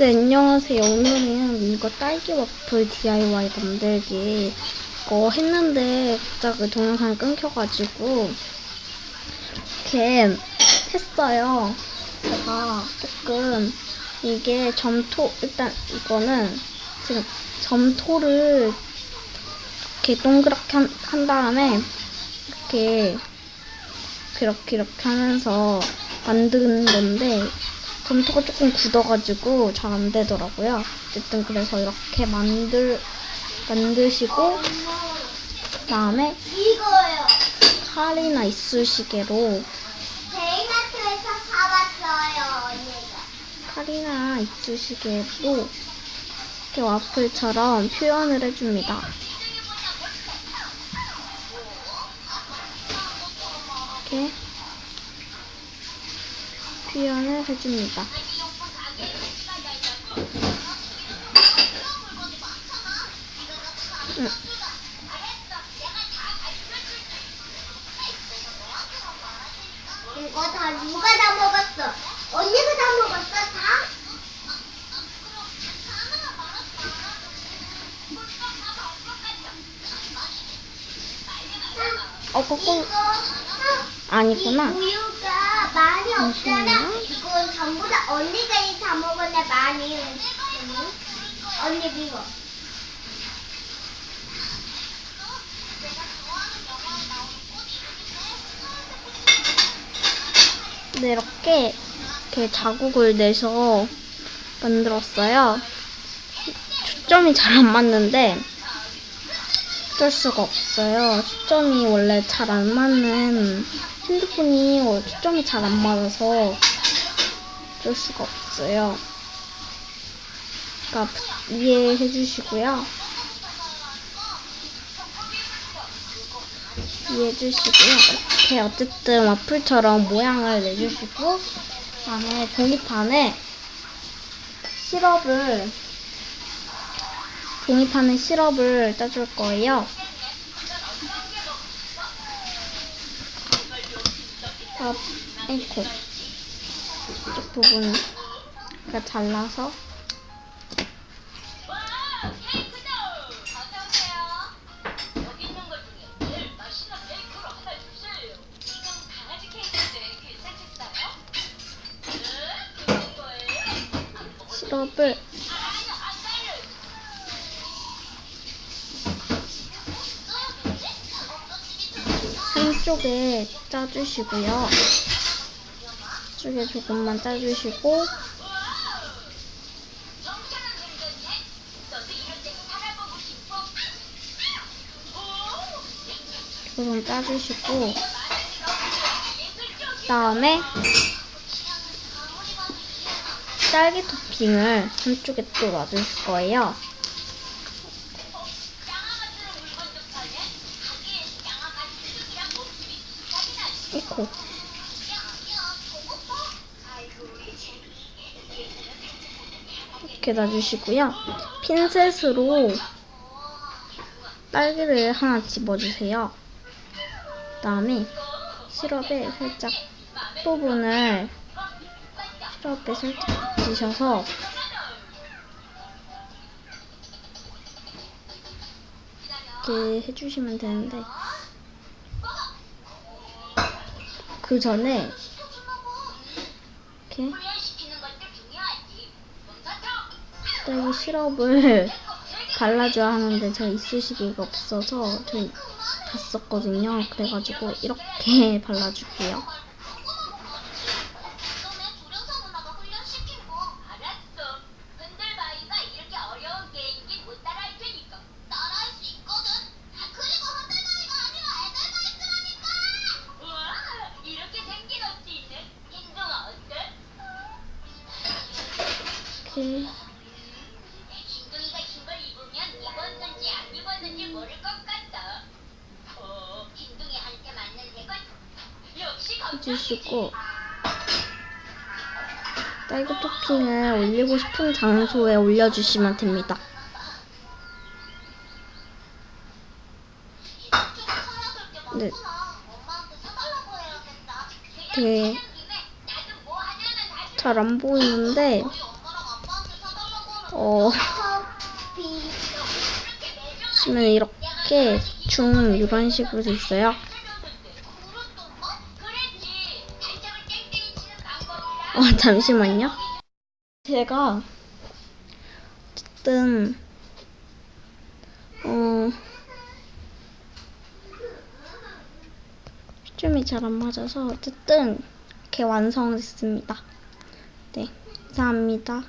네, 안녕하세요. 오늘은 이거 딸기 와플 DIY 만들기 이거 했는데 갑자기 동영상이 끊겨가지고 이렇게 했어요. 제가 조금 이게 점토, 일단 이거는 지금 점토를 이렇게 동그랗게 한, 한 다음에 이렇게 이렇게 이렇게 하면서 만드는 건데 점토가 조금 굳어가지고 잘 안 되더라고요. 어쨌든 그래서 이렇게 만들 만드시고 그다음에. 칼이나 이쑤시개로 대이마트에서 사왔어요, 언니가. 칼이나 이쑤시개로 이렇게 와플처럼 표현을 해줍니다. 이렇게 표현을 해줍니다. 응. 이거 다 누가 다 먹었어? 언니가 다 먹었어, 다? 어, 꾹꾹. 이거 아니구나. 많이 없잖아. 잠시만요. 이건 전부 다 언니가 이다 먹었네, 많이. 언니 이거. 네, 이렇게, 이렇게 자국을 내서 만들었어요. 초점이 잘 안 맞는데, 어쩔 수가 없어요. 초점이 원래 잘 안 맞는 핸드폰이 어, 초점이 잘 안 맞아서 어쩔 수가 없어요. 그러니까 이해해 주시고요. 이해해 주시고요. 이렇게 어쨌든 와플처럼 모양을 내주시고 그다음에 종이판에 시럽을 종이판에 시럽을 짜줄 거예요. 아, 에이코. 이쪽 부분 그 잘라서 있 한쪽에 짜주시고요. 쪽에 조금만 짜주시고? 조금 짜주시고 그다음에 딸기 토핑을 한쪽에 또 놔줄 거예요. 이코 이렇게 놔주시고요. 핀셋으로 딸기를 하나 집어주세요. 그 다음에 시럽에 살짝 부분을 시럽에 살짝 지셔서 이렇게 해주시면 되는데 그 전에 이렇게. 솜사탕. 딸기 시럽을 발라줘야 하는데 저 이쑤시개가 없어서 저희 다 썼거든요. 그래가지고 이렇게 발라줄게요. 시 해주시고 딸기 토핑을 올리고 싶은 장소에 올려주시면 됩니다. 네. 되게 김에 나도 뭐 하나는 다잘안 보이는데 어. 보시면 이렇게 중 이런 식으로 돼 있어요. 어, 잠시만요. 제가 어쨌든 어 초점이 잘 안 맞아서 어쨌든 이렇게 완성됐습니다. 네, 감사합니다.